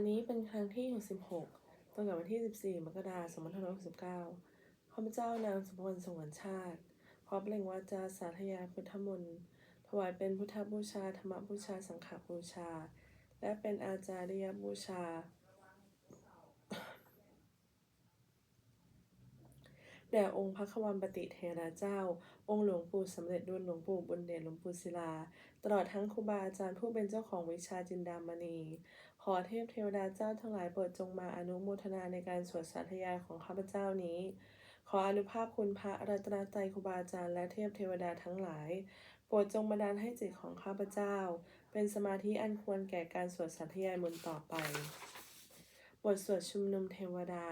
รั้งนี้เป็นครั้งที่ 66ตรงกับวันที่ 14 มกราคม 2569 ข้าพเจ้านางสุพรสงวนชาติขอเปล่งวาจาสาธยายพุทธมนต์ถวายเป็นพุทธบูชา ธรรมบูชา สังฆบูชา และเป็นอาจาริยบูชา แด่องค์พระควันปฏิเทระเจ้า องค์หลวงปู่สำเร็จรุ่นหลวงปู่บุญเดชหลวงปู่ศิลา ตลอดทั้งครูบาอาจารย์ผู้เป็นเจ้าของวิชาจินดามณี ขอเทพเทวดาเจ้าทั้งหลายโปรดจงมาอนุโมทนาในการสวดสาธยายของข้าพเจ้านี้ ขออนุภาพคุณพระรัตนตรัยครูบาอาจารย์และเทพเทวดาทั้งหลาย โปรดจงบันดาลให้จิตของข้าพเจ้า เป็นสมาธิอันควรแก่การสวดสาธยายมนต่อไป บทสวดชุมนุมเทวดา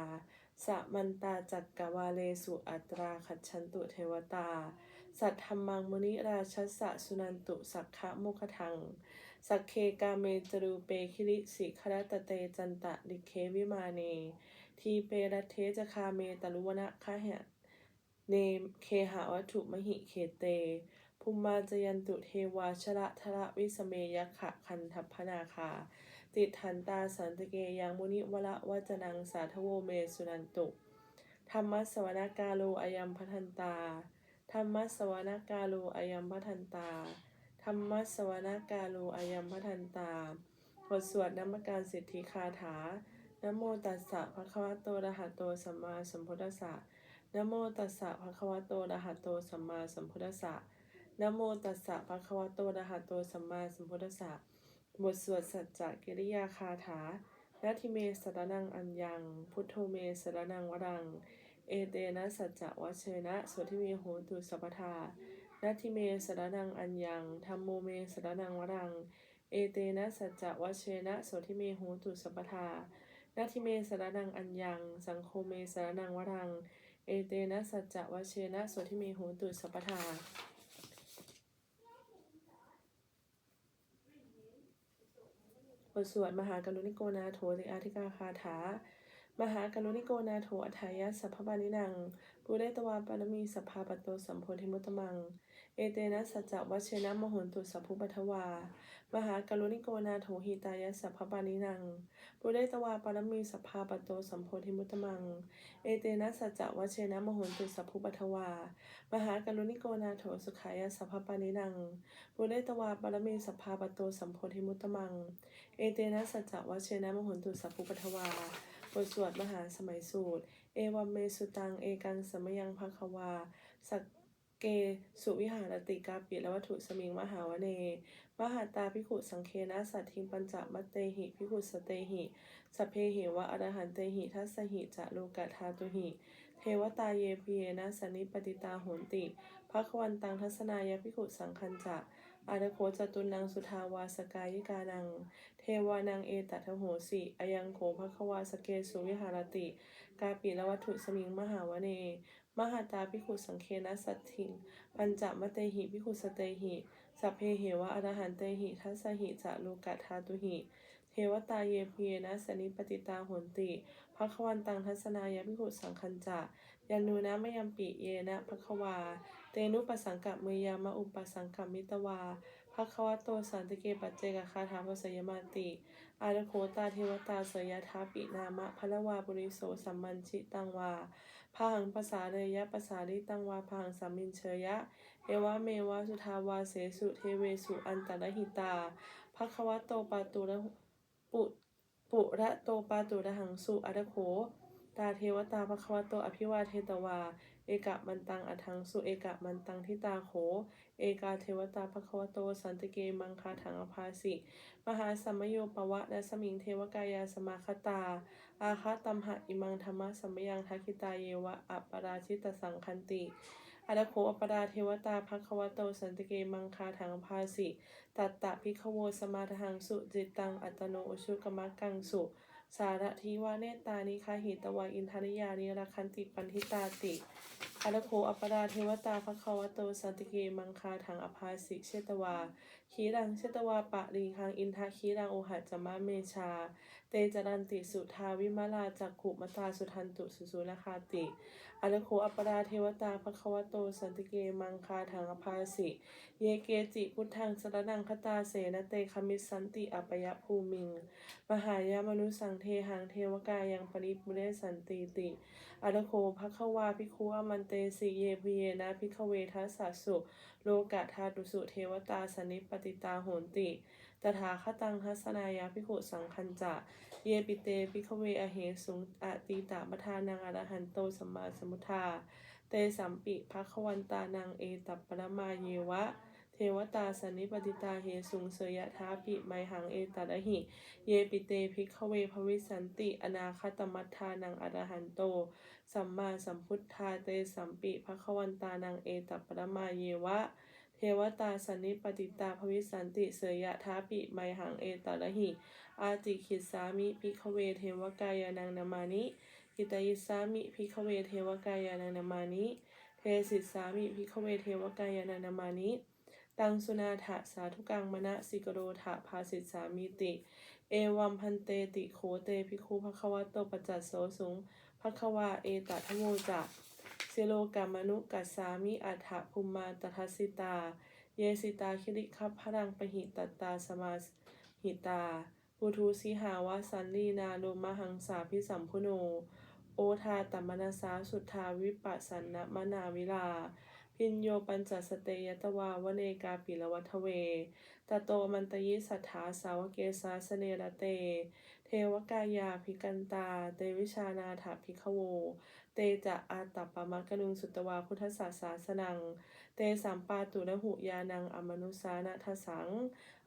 สะมันตาจักกวาเลสุอัตราขัดชันตุเทวตา สัทธรรมังมุนิราชสสะสุนันตุสักขะโมคทัง สักเคกาเมจรูเปคิริสิครตเตจันตะดิเควิมาเน ทีเปรัเทจคาเมตลุวนะคะหะเนเคหาวัตถุมหิเขเต ภูมิมาจยันตุเทวาชระทระวิสเมยขะคันทัพนาคา ติดทันตาสันตเกยังมุนิวละวจนังสาทโวเมสุนันตุ ธรรมสวนาการโลอายัมพัทันตา ธรรมสวนาการโลอายัมพัทันตา รรมสวนาการโลอายัมพัทันตาบทสวดนมัการสิทธิคาถานโมตัสสะภะคะวะโตอะระหะโตสัมมาสัมพุทธัสสะนโมตัสสะภะคะวะโตอะระหะโตสัมมาสัมพุทธัสสะนโมตัสสะภะคะวะโตอะระหะโตสัมมาสัมพุทธัสสะบทสวดสัจจกิริยาคาถานาทิเมสรนังอัญญัง พุทโธเมสรนังวรัง เอเตนะสัจจวัชเชนะโสทิเมโหตุสัพพทา นาทิเมสระนังอัญญังธรรมโมเมสระนังวรัง เอเตนะสัจจะวัชเชนะโสทิเมโหตุสัพทานาทิเมสระนังอัญญัง สังโฆเมสระนังวรัง เอเตนะสัจจะวัชเชนะโสทิเมโหตุสัพทาบทสวดมหากรุณิโกนาโถติอาธิกาคาถามหากรุณิโกนาโถอัฏฐายะสัพพปานินังปุเรตวาปารมีสัพพาปโตสัมโพธิมุตตมัง เอเตนะสัจจะวัชเชนะมโหนตุสัพพุปัทวา มหากรุณิโกนาโถหิตายะสัพพปานินังปุเรตวาปารมีสัพพาปโตสัมโพธิมุตตมัง เอเตนะสัจจะวัชเชนะมโหนตุสัพพุปัทวามหากรุณิโกนาโถสุขายะสัพพปานินังปุเรตวาปารมีสัพพาปโตสัมโพธิมุตตมังเอเตนะสัจจะวัชเชนะมโหนตุสัพพุปัทวาบทสวดมหาสมัยสูตร เอวัมเมสุตัง เอกังสมยังภควา สัก เกสุวิหารติกาปิและวัตถุสมิงมหาวเน มหาตาพิขุสังเคนะสัตทิงปัญจมัตเตหิพิขุสเตหิสพเพหิวะอรหันเตหิทัสหิจะโลกะทาตุหิ เทวตาเยพีเยนะสนิปติตาโหนติภควันตังทัศนายพิขุสังคัญจะอาดโคจตุนังสุทาวาสกายิกานัง เทวานังเอตัทโหสิอายังโขภควาสเกสุวิหารติ กาปิละวัตถุสมิงมหาวเน มหาตาพิขุสังเคนะสัตถิง ปัญจมเตหิพิขุสเตหิสัพเพเหวะอรหันเตหิทัสหิจะโลกะทาตุหิ เทวตาเยพีเยนะสนิปติตาหนติภควันตังทัศนายพิขุสังคัญจะยานูนะมยมปิเยนะภควา เตนุปสังกะมือยามะอุปสังกะมิตวาภควโตสันติเกปัจเจกคาถาภสยมาติ อาดโคตาเทวตาเสยทาปินามะพละวาบุริโสสัมมันชิตังวา พาหังภาษาเรยะภาษาลิตังวาพาหังสัมมินเชยะ เอวะเมวะสุทาวาเสสุเทเวสุอันตรหิตาภควะโตปาตุระปุปุระโตปาตุระหังสุอาดโคตาเทวตาภควะโตอภิวาเทตวา เอกะมันตังอัทังสุเอกะมันตังทิตาโข เอกาเทวตาภควโตสันติเกมังคาถังอภาสิ มหาสัมมโยปวะและสมิงเทวกายาสมาคตา อาคาตัมหะอิมังธรรมะสัมยังทักิตาเยวะอัปปราชิตสังคันติอาดโคอปราเทวตาภควโตสันติเกมังคาถังภาสิ ตัตตะพิขโวสมาทังสุจิตตังอัตโนอุชุกมักกังสุ สารทีวาเนตานิคาหิตวาอินทนิยานิรคันติปันทิตาติอารโคอัปราเทวตาภควโตสันติเกมังคาถังอภาสิเชตวาขีรังเชตวาปะรีคังอินทะขีรังโอหัจมะเมชา เตจรันติสุทาวิมาลาจักขุมตาสุทันตุสุสุนคาติ อาราโคอัปปราเทวตาภควโตสันติเกมังคาถังอภาสิ เยเกจิพุทธังสรนังคตาเสนเตคมิสันติอัปยภูมิง มหายามนุสังเทหังเทวกายังปริปุเรสันติติอาราโคภควาภิกขุอมันเตสิเยพเยนะภิกขเวทัสสะสุ โลกะธาตุสุเทวตาสนิปติตาโหนติ ตถาคตังทัสนายาภิกขุสังคัญจะ เยปิเตภิกขเวอเหสุงอติตาปทานังอรหันโต สัมมาสัมพุทธาเตสัมปิภควันตานังเอตัปปรมาเยวะเทวตาสันิปติตาเหสุงเสยทาปิไมหังเอตัดหิเยปิเตภิกขเวภวิสันติอนาคตมัทธานังอรหันโตสัมมาสัมพุทธาเตสัมปิภควันตานังเอตัปปรมาเยวะ เทวตาสันิปติตาภวิสันติเสยะท้าปิไมหังเอตัดหิ อาติขิสามิภิขเวเทวกายานังนามานิกิตายิสามิภิขเวเทวกายานังนามานิเทสิสามิภิขเวเทวกายานังนามานิตังสุนาถะสาธุกังมณะสิกโรถะภาสิสสามิติ เอวัมพันเตติโขเตภิกขุภควะโตปจัสโสสุงภควาเอตทโมจะ เซโลกามนุกัสสามิอัฏฐภูมมาตทัสสิตา เยสิตาคิริคัพพรังปหิตตาสมาหิตาปุทุสิหาวาสันลีนาโลมหังสาพิสัมพุโน โอทาตัมนาสาสุทธาวิปัสสนะมนาวิลา พินโยปัญจสเตยตวาวเนกาปิลวัทเวตโตมันตยิสัทธาสาวเกสาสเนระเต เทวกายาภิกันตา เตวิชานาถาภิกขโว เตจะอาตัปปมะกนุงสุตวาพุทธศาสาสนัง เตสัมปาตุระหุยานังอมนุสานะทสัง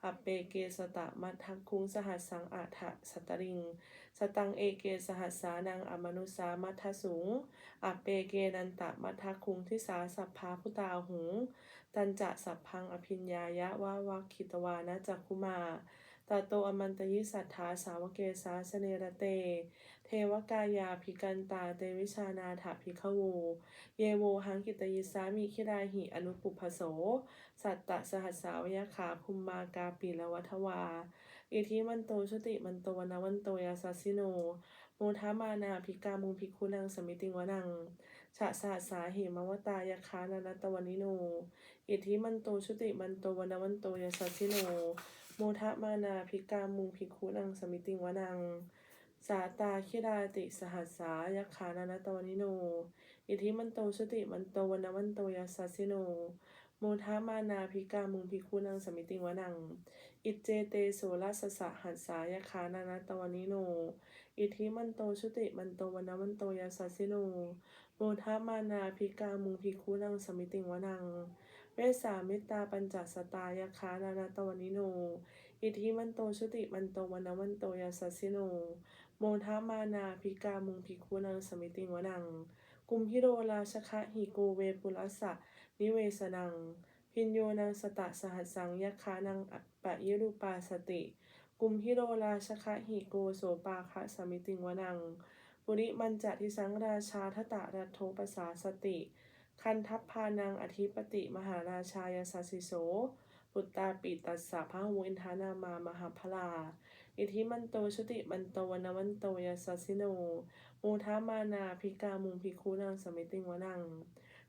อเปเกสตะมัทักคุงสหัสสังอาทะสตริง สตังเอเกสหัสสานังอมนุสามัทสุงอเปเกนันตะมัทักคุงทิสาสัพพาพุตาหงตันจะสัพพังอภิญญายะวะวัคคิตวานะจักคุมา ตาโตอมันตยิสัทธาสาวเกสาสเนระเต เทวกายาภิกันตาเตวิชานาถาภิกขโว เยโวหังกิตยิสามิคิราหิอนุปุพโส สัตตะสหัสสาวยขาคุมมากาปิละวัทวา อิทิมันโตชุติมันโตวนวันโตยาสัสสิโน โมทามานาภิกามุงภิกขุนังสมิติงวนังฉะสาสาเหมวตายาคานานัตวนิโน อิทิมันโตชุติมันโตวนวันโตยาสัสสิโน มทะมานาภิกามุงภิกขุนังสมิติงวนัง สาตาคิดาติสหัสสายาคานานตวนิโน อิทิมันโตชุติมันโตวันวันโตยาสัสสิโน โมทามานาภิกามุงภิกขุนังสมิติงวนัง อิเจเตโสรัสสะหัสสายาคานานตวนิโน อิทิมันโตชุติมันโตวันวันโตยาสัสสิโน โมทามานาภิกามุงภิกขุนังสมิติงวนัง สสามิตาปัญจสตายาคานานาตวนิโน อิทิมันโตชุติมันโตวันวันโตยาสัสิโน โมทามานาภิกามุงภิกขุนังสมิติงวนัง กุมพิโรราชคะหิโกเวปุรัสสะนิเวสนัง พินโยนังสตะสหัสสังยคานังปะยิรูปาสติ กุมพิโรราชคะหิโกโสปาคะสมิติงวนังปุริมันจะทิสังราชาทตะรัตโทปสาสติ คันทัพพานังอธิปติมหาราชายาสสิโส ปุตตาปิตัสสะพะหูอินทานามามหาพลา อิทิมันโตชุติมันโตวนวันโตยาสัสสิโนโมทามานาภิกามุงภิกขุนังสมิติงวนัง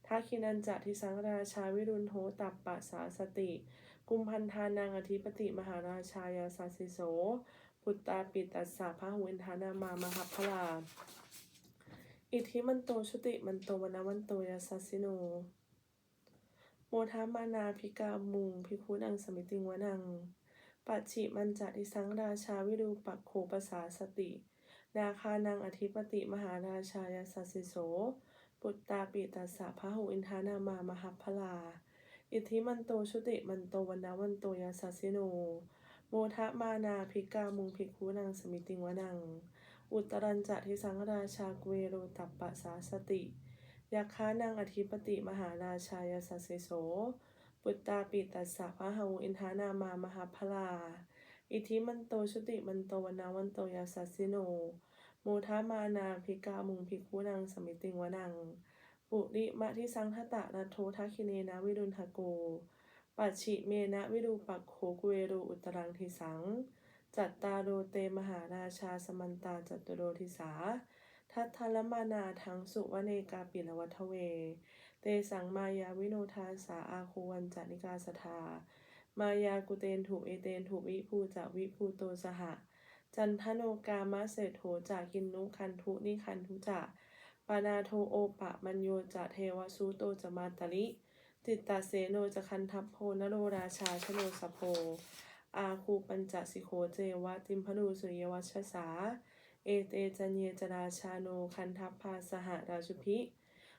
ทักขินันจะทิสังราชาวิรุณโหตัปปะสาสติ กุมพันธานังอธิปติมหาราชายาสัสสิโส ปุตตาปิตัสสะพะหูอินทานามามหาพลา อิทธิมันโตชุติมันโตวันวันโตยาสัสสิโน โมทามานาภิกามุงภิกขุนังสมิติงวนัง ปัจฉิมันจะทิสังราชาวิรูปักโขปสาสติ นาคานังอธิปติมหาราชายาสัสสิโส ปุตตาปิตัสสะพะหูอินทานามามหาพลา อิทธิมันโตชุติมันโตวันวันโตยาสัสสิโน โมทะมานาภิกามุงภิกขุนังสมิติงวนัง อุตรันจะทิสังราชาเกเวโรตัปปะสาสติยาคานังอธิปติมหาราชายาสัสสิโส ปุตตาปิตัสสะพะหูอินทานามามหาพลา อิทิมันโตชุติมันโตวันวันโตยาสัสสิโน โมทามานาภิกามุงภิกขุนังสมิติงวนัง ปุริมะทิสังทตะนัทโททัคิเนนะวิรุณหโก ปัจฉิเมนะวิรูปักโขกุเวโรอุตรังทิสัง จัตตาโรเตมหาราชาสมันตาจัตุโรทิสา ทัทธลมานาทังสุวเนกาปิลวัทเว เตสังมายาวิโนทาสาอาคูวันจานิกาสทามายากุเตนถูเอเตนถูวิภูจะวิภูโตสหะ จันทโนกามะเศรษโถจากกินนุคันทุนิคันทุจะปานาโทโอปะมัญโยจะเทวสุโตจะมาตลิจิตตาเสโนจะคันทัพโพนโรราชาชโนสโพ อาคูปัญจสิโคเจวะติมพนูสุริยวัชสา เอเตจันเยจราชาโนคันทัพพาสหราชุพิ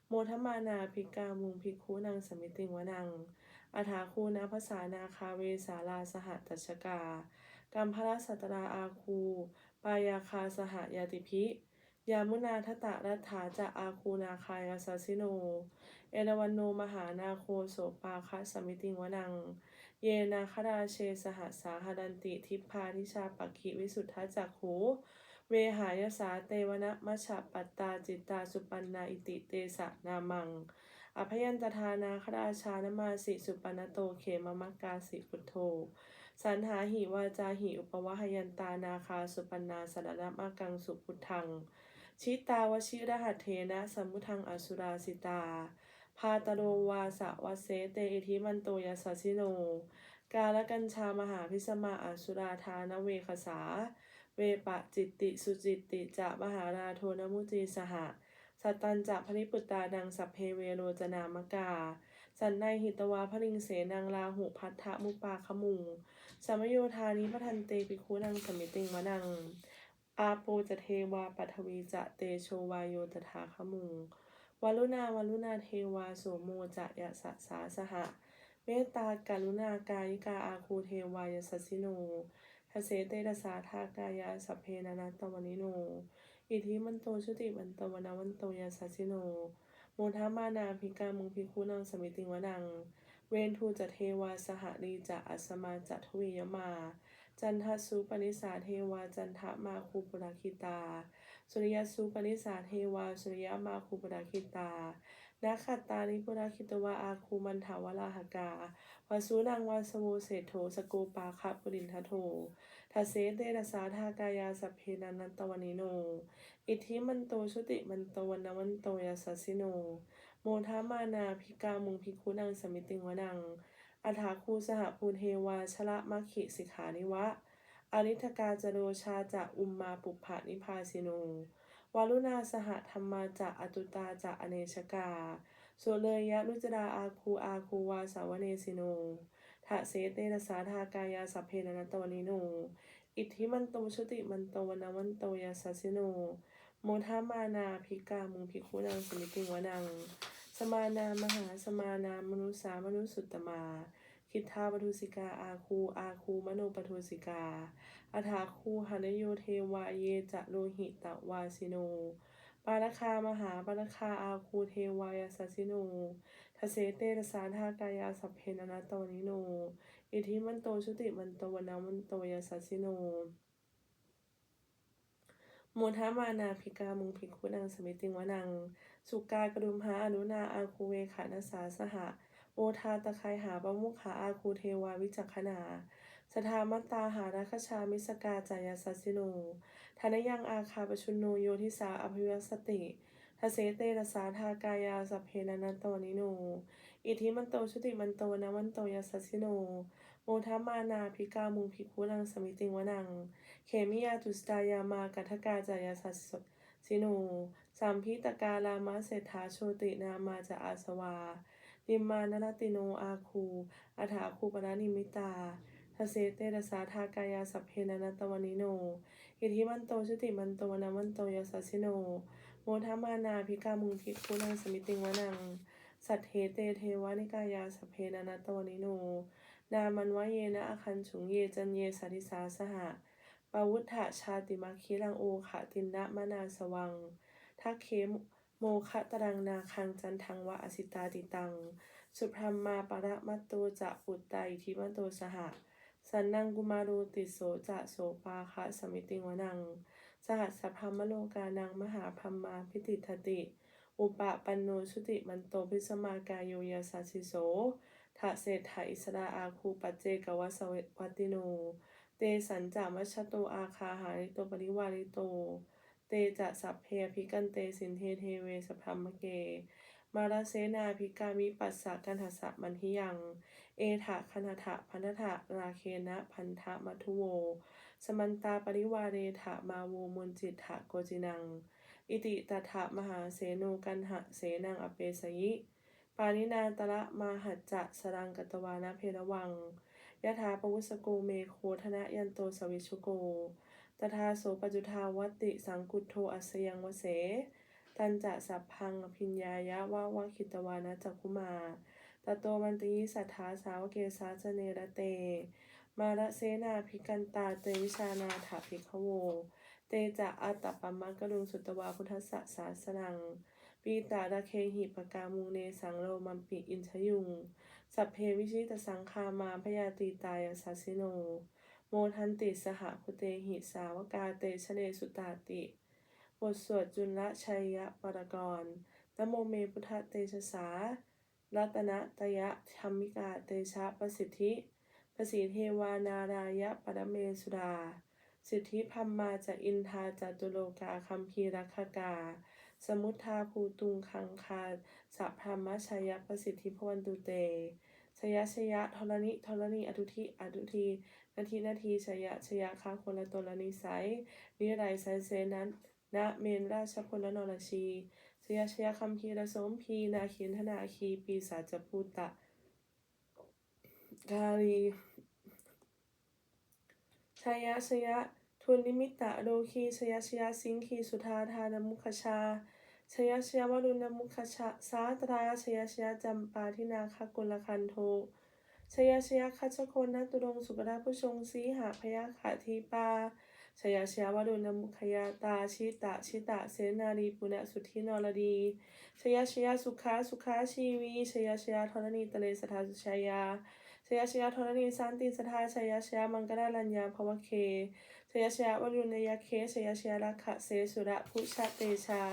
โมทมานาภิกามุงภิกขุนางสมิติงวนังอาถาคูนาภาษานาคาเวสาลาสหตัชกากัมพระสัตราอาคู ปายาคาสหยาติพิยามุนาทตะรัฐาจะอาคูนาคายาสาสิโน เอราวันโนมหานาโคโสปาคะสมิติงวนัง เยนาคราเชสหสาหดันติทิพพาทิชาปักขิวิสุทธจักขูเวหายสาเตวนะมัชะปัตตาจิตตาสุปันนาอิติเตสะนามัง อภยันตทานาคราชานมาสิสุปนโตเขมมักกาสิพุทโธ สันหาหิวาจาหิอุปวะหยันตานาคาสุปันนาสรณมากังสุพุทธัง ชิตาวชิรหัตเทนะสมมุทังอสุราสิตา พาตโรวาสวะเสเตอิทิมันโตยสัสิโน กาลกัญชามหาพิสมาอสุราธานเวคสา เวปะจิตติสุจิตติจะมหาราโทนมุจีสหะสัตตันจะพนิปุตตานังสัพเพเวโรจนามกา สันในหิตวาพริงเสนังลาหุพัทธมุปาขมุงสมโยธานิพทันเตปิคุนังสมิติงวนัง อาโปจะเทวาปัทวีจะเตโชวายโยตถาขมุง วลุณาวลุณาเทวาโสโมจะยะสะสาสหะ เมตตากรุณากายิกาอาคูเทวายสัสสิโนทเสเตระสาทากายาสัพเพนานาตวนิโน อิทิมันโตชุติมันตวนาวันโตยาสัสสิโน โมทามานาภิกามุงภิกขุนังสมิติงวนัง เวนทูจะเทวาสหรีจะอัสมาจะทวียมา จันทสุปนิสาเทวาจันทมาคูปุราคิตา สุริยสุปนิสาเทวาสุริยมาคูปุราคิตานาคตานิปุราคิตวาอาคูมันถาวราหกาวาสุนังวาสโวเศโถสโกปาคะปุรินทโททัเสเตระสาทากายาสัพเพนันตวนิโน อิทธิมันโตชุติมันโตวันวันโตยาสัสสิโน โมทามานาภิกามุงภิกขุนังสมิติงวนัง อัฏฐาคูสหภูเทวาชละมัคคิสิกขานิวะ อริทกาจโรชาจะอุมมาปุพานิพาสิโนวารุณาสหธรรมาจะอตุตาจะอเนชกาโสเลยยะรุจราอาคูอาคูวาสาวเนสิโนทะเสเตนะสาทากายาสัพเพนันตวนิโน อิทธิมันโตชุติมันโตวันวันโตยาสัสิโน โมทามานาภิกามุงภิกขุนังสมิติงวนัง สมานามหาสมานามนุษสามนุษสุตตมาคิทธาปทุสิกาอาคูอาคูมโนปทุสิกาอัฏฐาคูหันโยเทวาเยจะโลหิตวาสิโน ปาลคามหาปาลคาอาคูเทวายาสัสิโนทเสเตรสาทากายาสัพเพนนาตวนิโน อิทิมันโตชุติมันโตวนามันโตยาสัสิโนโมทามานาภิกามุงภิกขุนังสมิติงวนัง สุกากระดุมหาอนุนาอาคูเวขานาสาสหะโอทาตะไคหาปมุขหาอาคูเทวาวิจักขนาสทามัตตาหาราคชามิสกาจายาสัสิโนทานยังอาคาปชุนโนโยทิสาอภิวัสติทเสเตระสาทากายาสัพเพนันโตนิโน อิทิมันโตชุติมันโตนะวันโตยาสัสิโน โมทามานาภิกามุงภิกขุนังสมิติงวนัง เขมิยาตุสตายามากัทกาจายาสัสสิโน สามพิตกาลามาเศรษฐาโชตินามาจะอาสวา นิมมานรติโนอาคูอัฐาคูปนานิมิตาทเสเตระสาทากายาสัพเพนันตวนิโน อิทธิมันโตชติมันโตนะมันโตยาสัสิโน โมทามานาภิกามุงภิกขุนังสมิติงวนัง สัทเทเตเทวานิกายาสัพเพนันตวนิโน นามันวะเยนะอคันฉุงเยจันเยสัติสาสหะปาวุฒะชาติมัคคิรังโอขะตินนะมนาสวัง ทักเคมโมคะตรังนาคังจันทังวะอสิตาติตัง สุพรมมาปะระมัตโตจะปุตตาอิทิมันโตสหะ สันนังกุมารูติโสจะโสปาคะสมิติงวนัง สหัสพรมโลกานังมหาพัมมาพิติทติ อุปปันโนชุติมันโตพิสมากายโยยาสาสิโสทะเศรษฐาอิสราอาคูปัจเจกวัสวัตติโน เตสันจามัชโตอาคาหาริโตปริวาริโต ตจะสัพเพพิกันเตสินเทเทเวสพพมเก มาราเสนาภิกามิปัสสะกันหสะมันทิยัง เอถะคณถะพันธะราเคนะพันธะมัทุโว สมันตาปริวาเรถะมาโวมุนจิตถะโกจินัง อิติตถะมหาเสโนกันหะเสนังอเปสยิ ปานินาตระมาหัจจะสรังกตวานะเพระวังยะถาปวุสโกเมโคธนะยันโตสวิชุโก ตถาโสปจุทาวติสังกุโทอัสยังวเส ตันจะสัพพังอภิญญายะวาวะคิตวานะจักคุมาตโตมันติสัทธาสาวเกสาสเนระเต มาระเสนาภิกันตาเตวิชานาถาภิกขโว เตจะอัตตปปมะกรุงสุตวาพุทธสะสาสนัง ปีตาระเคหิปกามูเนสังโลมัมปิอินชยุง สัพเพวิชิตสังคามาพยาตีตายสาสิโน โมทันติสหพุเตหิสาวกาเตชะเนสุตาติ บทสวดจุลชัยยะปรกรนะโมเมพุทธเตชะสา รัตนะตยะธรรมิกาเตชะประสิทธิประสีเทวานารายะปรเมสุดา สิทธิพัมมาจะอินทาจตุโลกาคัมภีรักกา สมุทธาภูตุงคังคาสัพพรมชัยประสิทธิพวันตุเต ชยชยะธรณิธรณีอทุทิอทุทีนาทีนาทีชยะชยะคาคนละตนละนิสัยนิไรไซเซนั้นณเมนราชพลนรชีชยชยคัมภีรสมพีนาคินธนาคีปีศาจพูตะกาลีชยชยะทุนนิมิตะโลคีชยชยะสิงคีสุธาทานมุขชา ชยชยวรุณมุขชาสาตราชยชยจำปาทินาคกุลคันโทชยชยคัชโคนนตุรงสุปราผู้ชงสีหาพยาขาทีปาชยชยวรุณมุขยาตาชิตะชิตะเสนารีปุณสุทธินรดีชยชยสุขาสุขาชีวีชยชยธรณีตะเลสทาสุชายาชยชยธรณีสันติสทาชยชยมังกรลัญญาภวเคชยชยวรุณยเคชยชยะลักขะเสสุระพุชเตชา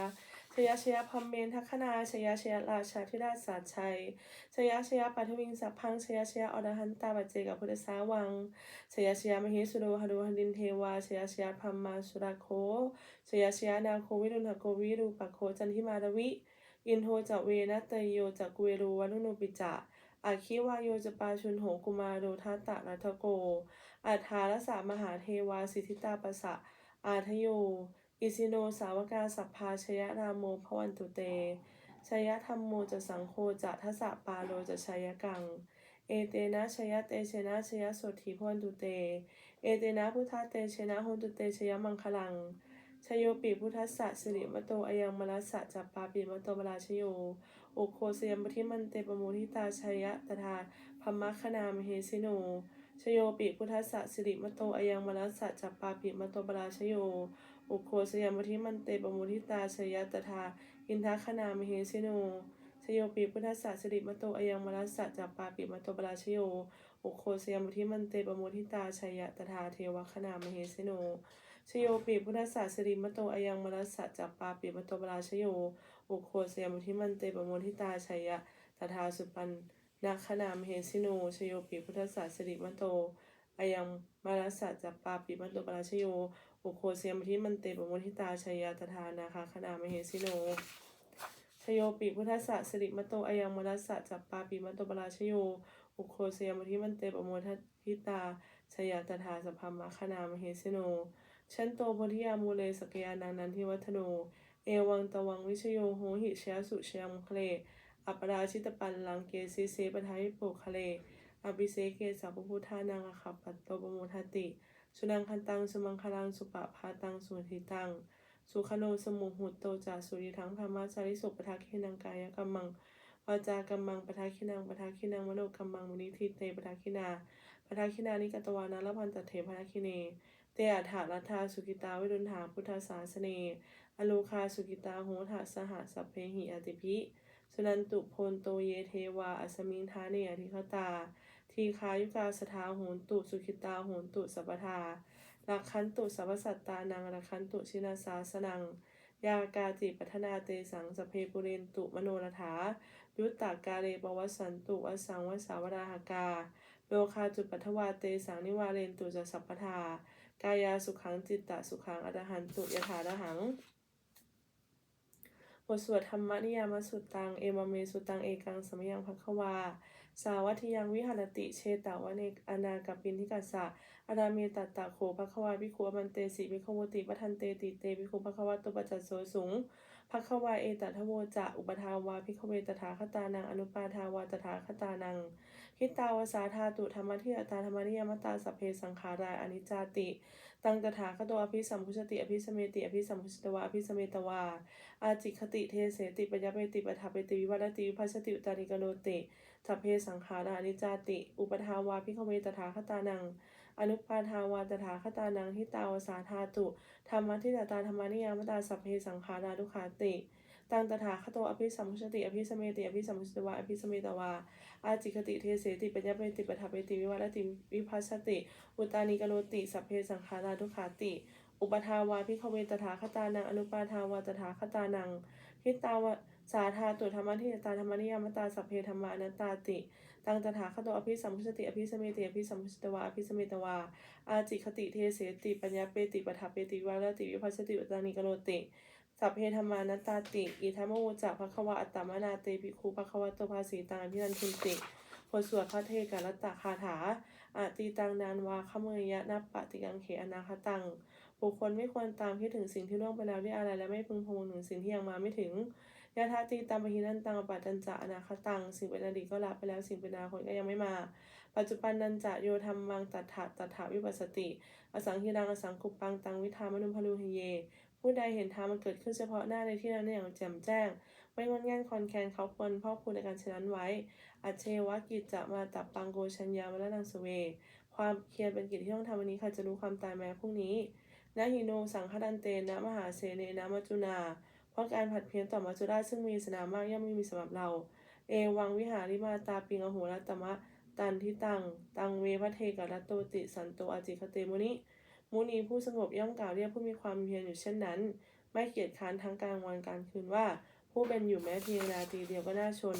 ชยชยะพัมเมนทัคนาชยชยะราชาธิราชสาชัยชยชยะปัทวิงสัพพังชยชยะอรหันตาปัจเจกพุทธสาวังชยชยะมเหสุโรหโรหดินเทวาชยชยะพัมมาสุราโคชยชยะนาโควิรุณหโกวิรูปโคจันทิมารวิ อินโทจเวนะเตโยจะกุเวโรวันุโนปิจะอาคิวายโยจะปาชุนโหกุมารโดทัตตะรัทโกอัฏฐารสามหาเทวาสิทธิตาปะสะอาทโย อิสิโนสาวกาสัพพาชยรามโมพวันตุเตชยธรรมโมจะสังโฆจะทัสะปาโลจะชยกัง เอเตนะชยเตชนะชยโสถีพวันตุเต เอเตนะพุทธเตชนะโหนตุเตชยมังคลังชโยปิพุทธัสสะสิริมโตอายังมรัสสะจัปปาปิมโตบราชโยโอโคสยมปทิมันเตปโมทิตาชัยตถาพมมคณามเหสิโนชโยปิพุทธัสสะสิริมโตอายังมรัสสะจัปปาปิมโตบราชโย อุโคสยามปทิมันเตปโมทิตาชยตถาอินทคณามเหสิโนชโยปิพุทธัสสริมโตอายังมรัสสะจัปปาปิมโตบราชโยอุโคสยามปทิมันเตปโมทิตาชยตถาเทวคณามเหสิโนชโยปิพุทธศาสริมโตอายังมรัสสะจัปปาปิมโตบราชโยอุโคสยามทิมันเตปโมทิตาชยะตถาสุปันนาคนามเหสิโนชโยปิพุทธศาสริมโตอายังมรัสสะจัปปาปิมโตบราชโย อุโคสยมทิมันเตปโมทิตาชยยะตถานาคาคนามเหสิโนชโยปิพุทธศาสริมโตอายังมรัสสะจัปปาปิมโตบราชโยอุโคเสยมทิมันเตปโมทิตาชยยะตถาสัพพมะคณามเหสิโน ชันโตโพธิยามูเลสกยานานันทิวัฒโน เอวังตวังวิชโยโหหิชยสุชยมคะเลอัปราชิตปันลังเกซิเซปทายโปคเลอภิเสเกสัพพุทธานังอคัปปัตโตปโมทติ สุนังคันตังสุมังคลังสุปะพาตังสุทิตัง สุขโนสมุหุตโตจาสุริทังธรรมะจาริสุปทาคินังกายกัมมังวาจากัมมังปทาคินังปทาคินังมโนกัมมังมุนิทิเตปทาคินาปทาคินานิกตวานาลพันตเถปทาคิเนเตอัฏฐารัธาสุกิตาวิรุณหาพุทธศาสเนอโลคาสุกิตาโหทะสหสัพเพหิอติภิสุนันตุโพนโตเยเทวาอัสมิงทาเนอธิคตา ทีคายุกาสถาโหนตุ สุขิตาโหนตุสัพพทาลักขันตุสัพพสัตตานังลักขันตุชินาสาสนัง ยากาจิปัฒนาเตสังสเพปุเรนตุมโนรถา ยุตตากาเลปวัสสันตุวสังวสาวราหกาโลคาจุปัทวาเตสังนิวาเรนตุจะสัพพทากายาสุขังจิตตะสุขังอรหันตุยถาระหังบทสวดธรรมนิยามสุตัง เอวเมสุตัง เอกังสมยังพัควา สาวัตยังวิหารติเชตาวเนกอนากับปินทิกัสสะอาราเมตัตตะโขภควาภิกขุอมันเตสิภิกขวติปทันเตติเตภิกขุภควตุปจัจโสสุงภควาเอตัทโวจะอุปทาวาภิกขเวตถาคตานังอนุปาทาวาตถาคตานังหิตาวสาธาตุธรรมทิยตาธรรมนิยมตาสัพเพสังขารายอนิจจติ ตังตถาคตอภิสัมพุชติอภิสเมติอภิสัมพุชตวาอภิสเมตวาอาจิคติเทเสติปัญญาเปติปทาเปติวิวัตติวิภัสติอุตานิกโนติ สัพเพสังขารานิจาติ อุปทาวาพิขเวตถาคตานัง อนุปาทาวาตถาคตานังทิตาวสาธาตุธรรมทิตตาธรรมานิยามตาสัพเพสังขาราทุขาติตังตถาคตอภิสัมพุชติอภิสเมติอภิสัมพุชตวาอภิสเมตวาอาจิคติเทเสติปัญญาเปติปทาเปติวิวัตติวิภัสสติ อุตานิกโนติสัพเพสังขาราทุขาติ อุปทาวาพิขเวตถาคตานังอนุปาทาวาตถาคตานังทิตาว สาธาตุธรรมทิตาธรรมนิยามตาสัพเพธรรมานัตตาติ ตังตถาคตอภิสัมพุชติอภิสเมติอภิสัมพุชตวาอภิสเมตวา อาจิคติเทเสติปัญญาเปติปทาเปติวิวัตติวิภัสติอุตานิกโนติสัพเพธรรมานัตตาติ อิทัมโมจะภควาอัตตมนาเตปิคูภควโตภาสีตังอภินันทุนติบทสวดพระเทกรัตตคาถาอาตีตังนานวาขเมยยะนับปฏิกังเขอนาคตัง บุคคลไม่ควรตามคิดถึงสิ่งที่ล่วงไปแล้วด้วยอะไรและไม่พึงพงถึงสิ่งที่ยังมาไม่ถึง ยะทาตีตามปหินันตังอปัจจันจะอนาคตัง สิ่งเป็นอดีตก็ละไปแล้วสิ่งเป็นอนาคตก็ยังไม่มา ปัจจุบันนันจะโยธรรมังตัถถะตัถถาวิปัสสติ อสังหิรังอสังคุปังตังวิธามนุพลูหเย ผู้ใดเห็นธรรมมันเกิดขึ้นเฉพาะหน้าในที่นั้นอย่างแจ่มแจ้ง ไม่งอนแง่นคอนแคนเขาควรพ่อคุณในการฉะนั้นไว้ อัจเชวะกิจจะมาตับปังโกชัญญามะนังสเว ความเพียรเป็นกิจที่ต้องทำวันนี้ค่ะจะรู้ความตายแม้พรุ่งนี้นะหิโนสังคดันเตนะมหาเสเนนะมัจจุนา ราะการผัดเพี้ยนต่อมัจจุราชซึ่งมีสนามมากย่อมไม่มีสำหรับเรา เอวังวิหาริมาตาปิงอโหรัตมะ ตันทิตัง ตังเวพระเทกรัตโตติสันโตอาจิคเตมุนิมุนีผู้สงบย่อมกล่าวเรียกผู้มีความเพียรอยู่เช่นนั้น ไม่เกียจค้านทั้งกลางวันกลางคืนว่า ผู้เป็นอยู่แม้เพียงนาทีเดียวก็น่าชน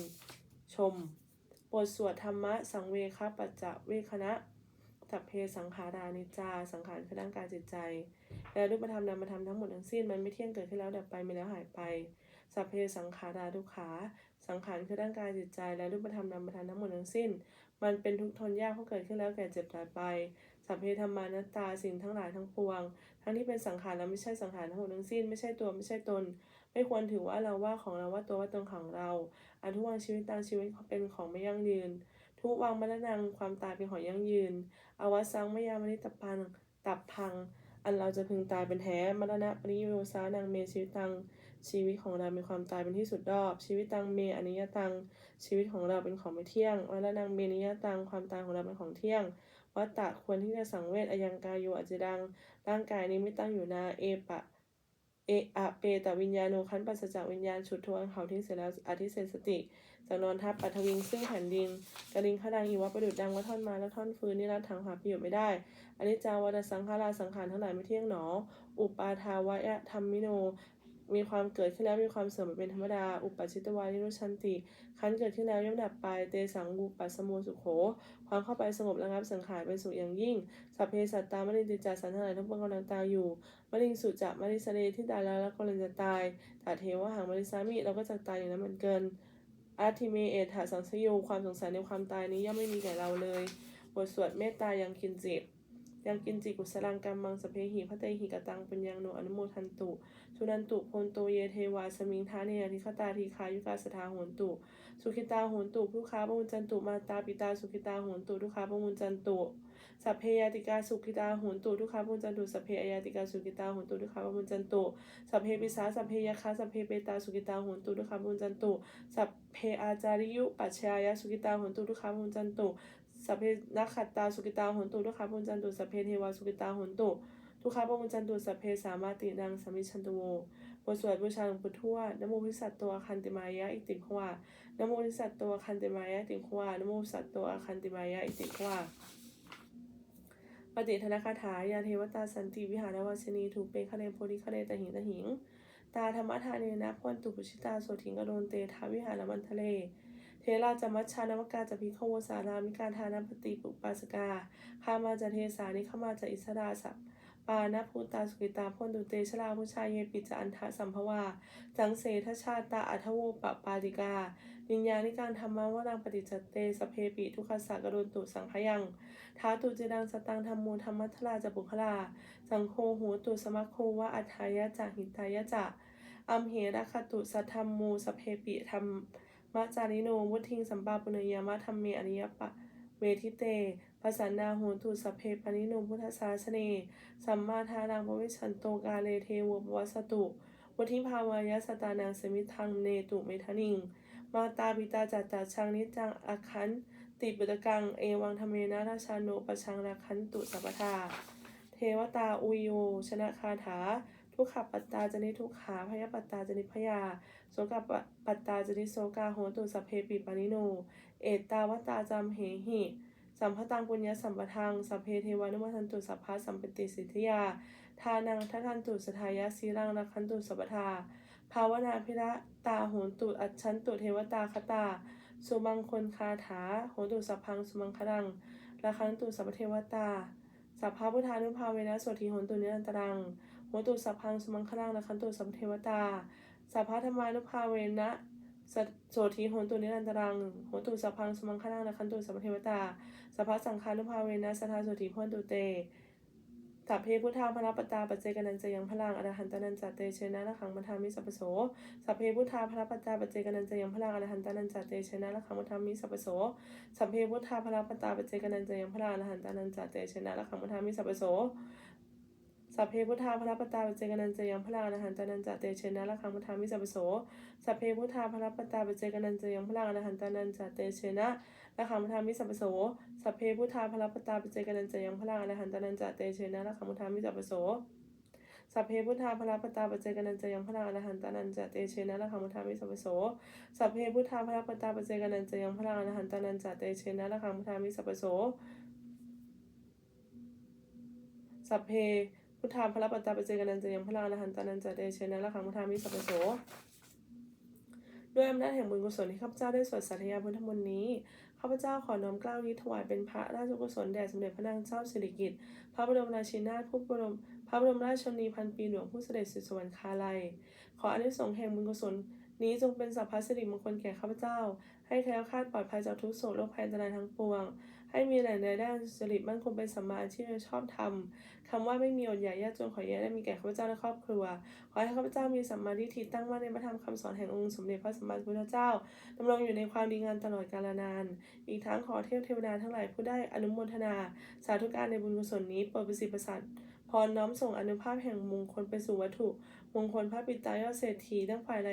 ชม บทสวดธรรมะสังเวคปัจจะเวคณะ สัพเพสังขารานิจจา สังขารคือร่างกายจิตใจ และรูปธรรมนามธรรมทั้งหมดทั้งสิ้นมันไม่เที่ยงเกิดขึ้นแล้วดับไปมีแล้วหายไป สัพเพสังขาราทุกขา สังขารคือร่างกายจิตใจ และรูปธรรมนามธรรมทั้งหมดทั้งสิ้น มันเป็นทุกข์ทนยากเพราะเกิดขึ้นแล้วแก่เจ็บตายไปสัพเพธรรมานัตตาสิ่งทั้งหลายทั้งปวง ทั้งที่เป็นสังขารและไม่ใช่สังขารทั้งหมดทั้งสิ้นไม่ใช่ตัวไม่ใช่ตน ไม่ควรถือว่าเราว่าของเราว่าตัวว่าตนของเราอันทุกวังชีวิตตามชีวิตเป็นของไม่ยั่งยืน ทุกวังมรณะความตายเป็นของยั่งยืน อวสังมยามนิตปังตับพัง อันเราจะพึงตายเป็นแท้มรณะปริโยสานังเมชีวิตตัง ชีวิตของเรามีความตายเป็นที่สุดรอบ ชีวิตตังเมอนิยตัง ชีวิตของเราเป็นของไม่เที่ยงวรนังเมนิยตังความตายของเราเป็นของเที่ยงวัตตะควรที่จะสังเวชอายังกายโยอาจจะดัง ร่างกายนี้ไม่ตั้งอยู่นาเอปะ เอะอะเปตวิญญาณโนคันปัสจากวิญญาณฉุดทวงเขาทิ้งเสร็จแล้วอธิเศษสติจากนอนทับปัทวิงซึ่งแผ่นดินกระดิงขดังอีวะประดุดดังว่าท่อนมาแล้วท่อนฟืนนี่รัดถังหาประโยชน์ไม่ได้อนิจจาวัตสังขาราสังขารทั้งหลายไม่เที่ยงหนอ อุปาทาวะยะธรรมิโน มีความเกิดขึ้นแล้วมีความเสื่อมเป็นธรรมดา อุปัชิตวานิโรชันติคันเกิดขึ้นแล้วย่อมดับไป เตสังกุปัสสโมสุขโข ความเข้าไปสงบระงับสังขารเป็นสุขอย่างยิ่ง สัพเพสัตตามรินติจาสันทั้งหลายทั้งปวงกำลังตายอยู่มริงสุจะมริสเรที่ตายแล้วแล้วก็เลยจะตายตาเทวะหังมริสามิเราก็จะตายอย่างนั้นเหมือนเกินอาทิเมเอถาสังสโยความสงสัยในความตายนี้ย่อมไม่มีแก่เราเลย บทสวดเมตตายังคินจิต ยังกินจิกุสลังกัมมังสเพหิพระเตหิกตังปัญญังโนอนุโมทันตุสุนันตุพลโตเยเทวาสมิงทาเนยทิคตาทีคายุกาสทาโหนตุ สุขิตาโหนตุผู้ค้าประมุจันตุมาตาปิตาสุขิตาโหนตุทุกค้าประมุจันตุสัพเพยติกาสุขิตาโหนตุทุกค้าประมุนจันตุสัพเพอยติกาสุขิตาโหนตุทุกค้าประมุนจันตุสัพเพปิสาสัพเพยคาสัพเพเปตาสุขิตาโหนตุทุกค้าประมุนจันตุสัพเพอาจาริยุปัจฉายาสุขิตาโหนตุทุกค้าประมุนจันตุ สัพเพนักขัตตาสุขิตาหนตุทุกค้าประมุนจันตุสัพเพเทวาสุขิตาหนตุทุกค้าประมุนจันตุสัพเพสามาตินังสมิชันตุโวบทสวดบูชาหลวงปู่ทวดนโมพิสัตตัวคันติมายะอิติขวานโมพิสัตตัวคันติมายะอิติขวานโมพิสัตตัวคันติมายะอิติขวาปฏิธนคาถายาเทวตาสันติวิหารวาสินีถูกเปคะเนโพธิคะเนตหิงตหิง ตาธรรมธาเนนะพวนตุปุชิตาโสถิงกโดนเตทาวิหารมันทะเล เทราจมัชชานวกาจะพิขโวสารามิการทานปฏิปุปาสกาข้ามาจะเทสานิข้ามาจะอิสราสัพปานาภูตาสุกิตาพนตุเตชลาพุชายเยปิจอันทะสัมภวาจังเสทชาตาอัทโวปปาติกาวิญญาณิการธรรมะวรังปฏิจเตสเพปิทุกขสักกรุณตุสังขยังท้าตุจดังสตังธรรมูธรรมัทลาจบุคลาสังโฆโหตุสมัคโควะอัฏฐายะจหิตายะจะอัมเหระคตุสัทธรรมูสเพปิธรรม มะจาริโนวุทิงสัมปาปุเนยามะธรรมเมอริยปะเวทิเตปัสสันาโหตุสเพปนิโนพุทธศาสเน สัมมาทานังภวิชันโตกาเลเทวปวัสตุวุธิภาวายสตานังสมิทังเนตุเมทนิง มาตาปิตาจัตตาชังนิจังอาคันติปุตกังเอวังธรรมเมนะราชาโนปชังราคันตุสัพพทาเทวตาอุโยชนะคาถา ทุกขปัตตาจนิทุกขาพยปัตตาจนิพยาโสกปัตตาจนิโสกาโหตุสัพเพปิปานิโน เอตตาวตาจำเหหิสัมภตังปุญญสัมปทังสัพเพเทวานุมัทันตุสัพพะสัมปติสิทธิยา ทานังทัทันตุสทายะสีรังรักขันตุสัพทา ภาวนาพิระตาโหนตุอัจฉันตุเทวตาคตา สุมังคนคาถาโหตุสัพพังสุมังคลังระคันตุสัพเทวตา สัพพะพุทธานุภาเวนะโสทีโหนตุนิรันตรัง โหตุสัพพังสมังคลังระคันตุสัพพเทวตาสัพพะธรรมานุภาเวนะสัโสทีโหนตุนิรันตรังโหตุสัพพังสมังคลังระคันตุสัพพเทวตาสัพพะสังฆานุภาเวนะสัทธาโสทีพนตุเตสัพเพพุทธาพระปตาปัจเจกนันจะยังพลังอรหันตนันจัตเตเชนะละขังมัทามิสัพโสสัพเพพุทธาพระปตาปัจเจกนันจะยังพลังอรหันตนันจัตเตเชนะละขังมัทามิสัพโสสัพเพพุทธาพระปตาปัจเจกนันจะยังพลังอรหันตนันจัตเตเชนะละขังมัทามิสัพพโส สัพเพพุทธาพระปตาปเจกนันจะยังพลังอรหันตานันจัตเตเชนะละขังมัทธามิสัพโสสัพเพพุทธาพระปตาปเจกนันจะยังพลังอรหันตานันจัตเตเชนะละขังมัทธามิสัพโสสัพเพพุทธาพระปตาปเจกนันจะยังพลังอรหันตานันจัตเตเชนะละขังมัทธามิสัพโสสัพเพพุทธาพระปตาปเจกนันจะยังพลังอรหันตานันจะเตเชนะละขังมุทธามิสัพโสสัพเพพุทธาพระปตาปเจกนันจะยังพลังอรหันตานันจะเตเชนะละขังมุทธามิสัพโสสัพเพ พุทธาพระปัตตาปเจกันันจะยังพลังอรหันตานันจะเตเชนะละขังมุทธามิสัพโสด้วยอำนาจแห่งบุญกุศลที่ข้าพเจ้าได้สวดสาธยาพุทธมนต์นี้ข้าพเจ้าขอน้อมกล้าวนี้ถวายเป็นพระราชกุศลแด่สมเด็จพระนางเจ้าสิริกิติ์พระบรมราชินีนาถผู้บรมพระบรมราชชนนีพันปีหลวงผู้เสด็จสู่สวรรคาลัย ขออนิสงส์แห่งบุญกุศลนี้จงเป็นสัพพสิริมงคลแก่ข้าพเจ้า ให้แคล้วคลาดปลอดภัยจากทุกโศกโรคภัยอันตรายทั้งปวง ให้มีแหล่งรายได้อันสุจริตมั่นคงเป็นสัมมาอาชีพชอบธรรมคำว่าไม่มีอดอยากยากจนขอแย้ได้มีแก่ข้าพเจ้าและครอบครัว ขอให้ข้าพเจ้ามีสัมมาทิฏฐิตั้งมั่นในพระธรรมคำสอนแห่งองค์สมเด็จพระสัมมาสัมพุทธเจ้าดำรงอยู่ในความดีงามตลอดกาลนาน อีกทั้งขอเทพเทวดาทั้งหลายผู้ได้อนุโมทนา สาธุการในบุญกุศลนี้โปรดประสิทธิ์ประสาทพรน้อมส่งอนุภาพแห่งมงคลไปสู่วัตถุ มงคลพระปิตายอดเศรษฐีทั้งฝ่ายใด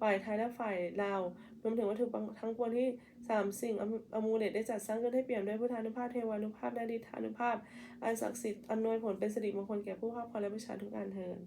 ฝ่ายไทยและฝ่ายลาวรวมถึงวัตถุทั้งปวงที่สามสิ่งอมูเลตได้จัดสร้างขึ้นให้เปี่ยมด้วยพุทธานุภาพเทวานุภาพและดิธานุภาพ อันศักดิ์สิทธิ์อำนวยผลเป็นสิริมงคลแก่ผู้ครอบครองและประชาชนทุกการเทิน